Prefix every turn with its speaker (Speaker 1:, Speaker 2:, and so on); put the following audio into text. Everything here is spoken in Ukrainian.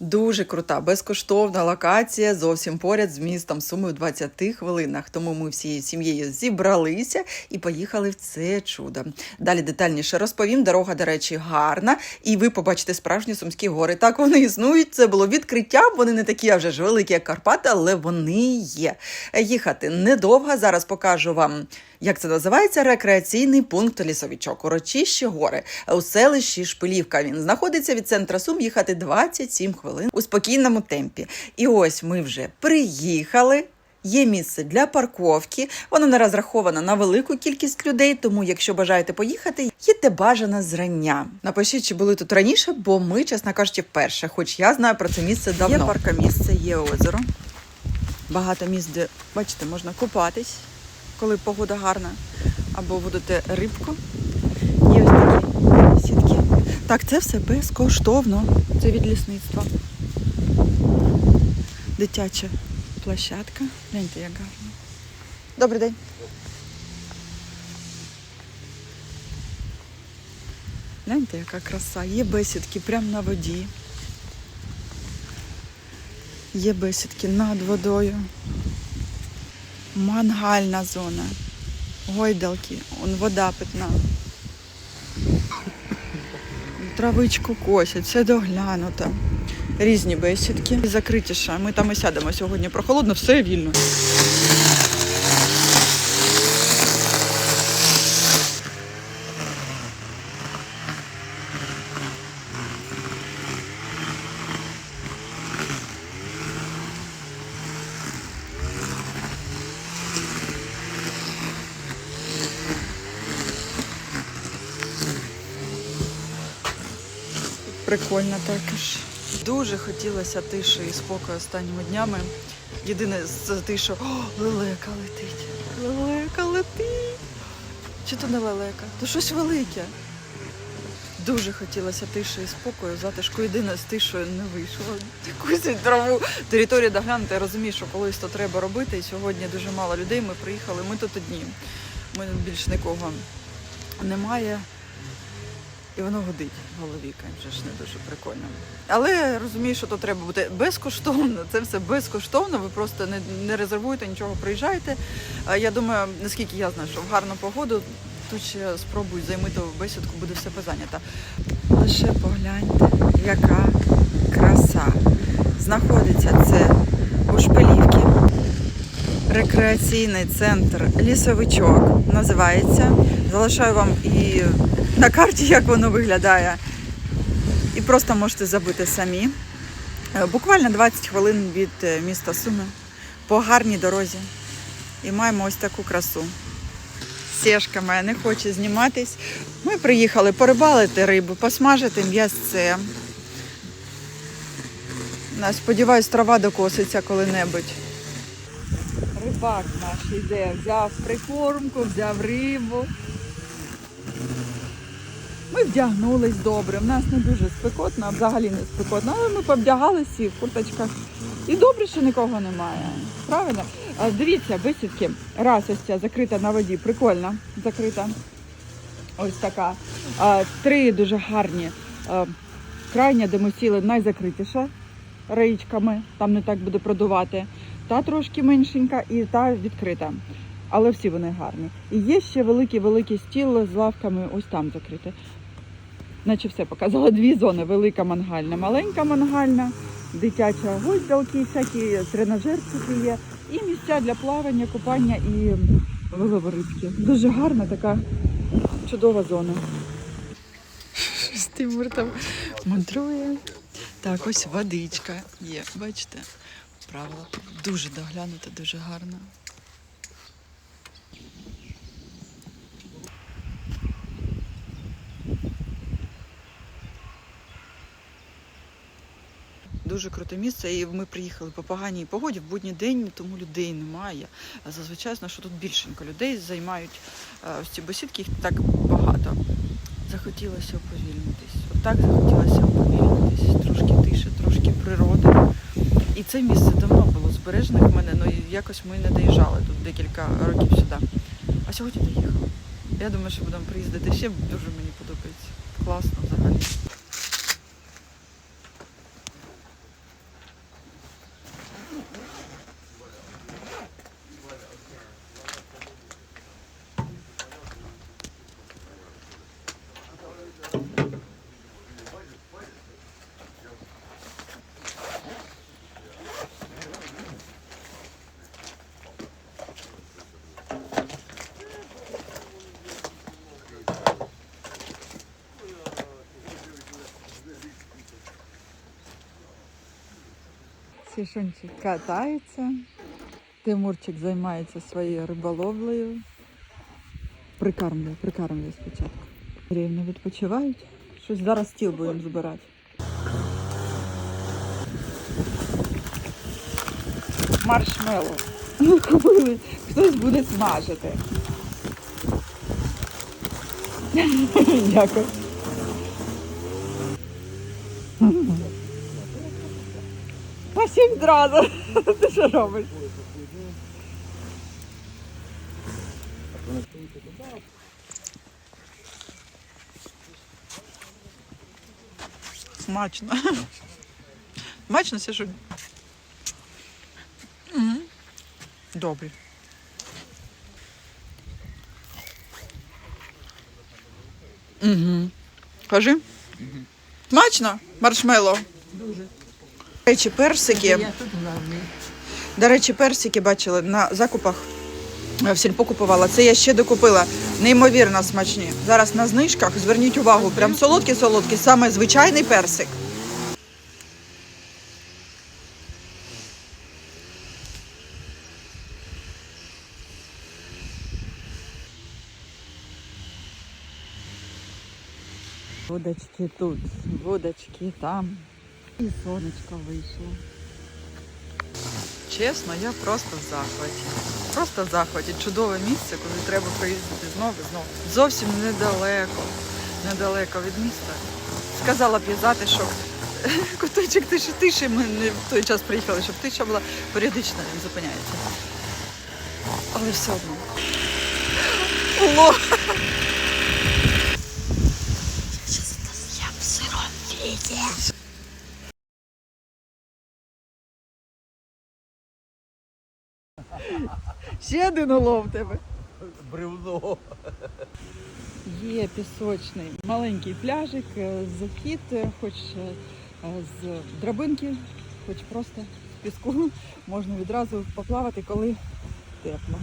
Speaker 1: Дуже крута, безкоштовна локація зовсім поряд з містом Суми в 20 хвилинах. Тому ми всією сім'єю зібралися і поїхали в це чудо. Далі детальніше розповім. Дорога, до речі, гарна, і ви побачите справжні сумські гори. Так вони існують. Це було відкриттям. Вони не такі а вже ж великі, як Карпати, але вони є. Їхати недовго. Зараз покажу вам. Як це називається? Рекреаційний пункт Лісовичок. Урочище гори у селищі Шпилівка. Він знаходиться від центра Сум їхати 27 хвилин у спокійному темпі. І ось ми вже приїхали. Є місце для парковки. Воно не розраховано на велику кількість людей, тому якщо бажаєте поїхати, їдьте бажано зрання. Напишіть, чи були тут раніше, бо ми, чесно кажучи, вперше, хоч я знаю про це місце давно. Є паркомісце, є озеро. Багато місць, де, бачите, можна купатись, коли погода гарна, або будете рибку. Є ось такі сітки. Так, це все безкоштовно. Це від лісництва. Дитяча площадка. Гляньте, як гарно. Добрий день. Гляньте, яка краса. Є бесідки прямо на воді. Є бесідки над водою. Мангальна зона. Гойдалки. Он вода питна. Травичку косять, все доглянуто. Різні бесідки. Закритіше. Ми там і сядемо сьогодні. Прохолодно, все вільно. Прикольно також. Дуже хотілося тиші і спокою останніми днями. Єдине з тишу, о, лелека летить. Лелека летить. Чи то не лелека? То щось велике. Дуже хотілося тиші і спокою, затишку. Єдине з тишою не вийшло. Якусь траву. Територію доглянути, я розумію, що колись то треба робити. І сьогодні дуже мало людей. Ми приїхали, ми тут одні. Ми більш нікого немає. І воно гудить в голові, вже ж не дуже прикольно. Але розумію, що то треба бути безкоштовно. Це все безкоштовно. Ви просто не, не резервуєте нічого, приїжджаєте. Я думаю, наскільки я знаю, що в гарну погоду тут ще спробують займити бесідку, буде все позайнято. Лише погляньте, яка краса. Знаходиться це у Шпилівці. Рекреаційний центр Лісовичок називається. Залишаю вам і на карті, як воно виглядає. І просто можете забити самі. Е, Буквально 20 хвилин від е, міста Суми по гарній дорозі. І маємо ось таку красу. Сєшка моя не хоче зніматись. Ми приїхали порибалити рибу, посмажити м'ясце. Сподіваюсь, трава докоситься коли-небудь. Рибак наш іде, взяв прикормку, взяв рибу. Ми вдягнулись добре. В нас не дуже спекотно, а взагалі не спекотно. Але ми повдягалися в курточках. І добре, що нікого немає. Правильно? А, Дивіться, бесідки. Раз ось ця закрита на воді. Прикольно закрита. Ось така. А, Три дуже гарні. А, Крайня, де ми сіли, найзакритіша річками. Там не так буде продувати. Та трошки меншенька і та відкрита. Але всі вони гарні. І є ще великий-великий стіл з лавками, ось там закрите. Наче все показала дві зони: велика мангальна, маленька мангальна, дитяча гойдалки, всякі тренажерчики є, і місця для плавання, купання і вилову рибки. Дуже гарна така чудова зона. Тимур там мудрує. Так, ось водичка є. Бачите? Правило дуже доглянута, дуже гарна. Дуже круте місце, і ми приїхали по поганій погоді в будній день, тому людей немає. Зазвичай що тут більшенько людей займають е, ось ці бесідки, їх так багато. Захотілося уповільнитись. Отак захотілося уповільнитись, трошки тише, трошки природи. І це місце давно було збережене в мене, але якось ми не доїжджали тут декілька років сюди. А сьогодні доїхали. Я думаю, що будемо приїздити ще, дуже мені подобається. Класно взагалі. Сішунчик катається. Тимурчик займається своєю риболовлею. Прикармлює, прикармлює спочатку. Рівно відпочивають. Щось зараз стіл будемо збирати. Маршмеллоу. Купили. Хтось буде смажити. Дякую. Всім одразу. Ти що робиш? Смачно. Смачно, Сіжу? Добре. Угу. Кажи. Смачно, маршмеллоу?
Speaker 2: Дуже.
Speaker 1: До речі, персики. До речі, персики бачили на закупах. е, В сільпо купувала. Це я ще докупила. Неймовірно смачні. Зараз на знижках. Зверніть увагу, прям солодкі-солодкі, саме звичайний персик. Водочки тут, водочки там. І сонечко вийшло. Чесно, я просто в захваті. Просто в захваті. Чудове місце, куди треба приїздити знову і знову. Зовсім недалеко. Недалеко від міста. Сказала б я затишок. Куточок тиші тиші. Ми не в той час приїхали, щоб тиша була. Періодично він зупиняється. Але все одно. Ло! Ще один улов в тебе.
Speaker 2: Бревно.
Speaker 1: Є пісочний маленький пляжик, е, захід, е, хоч е, з драбинки, хоч просто з піску. Можна відразу поплавати, коли тепло.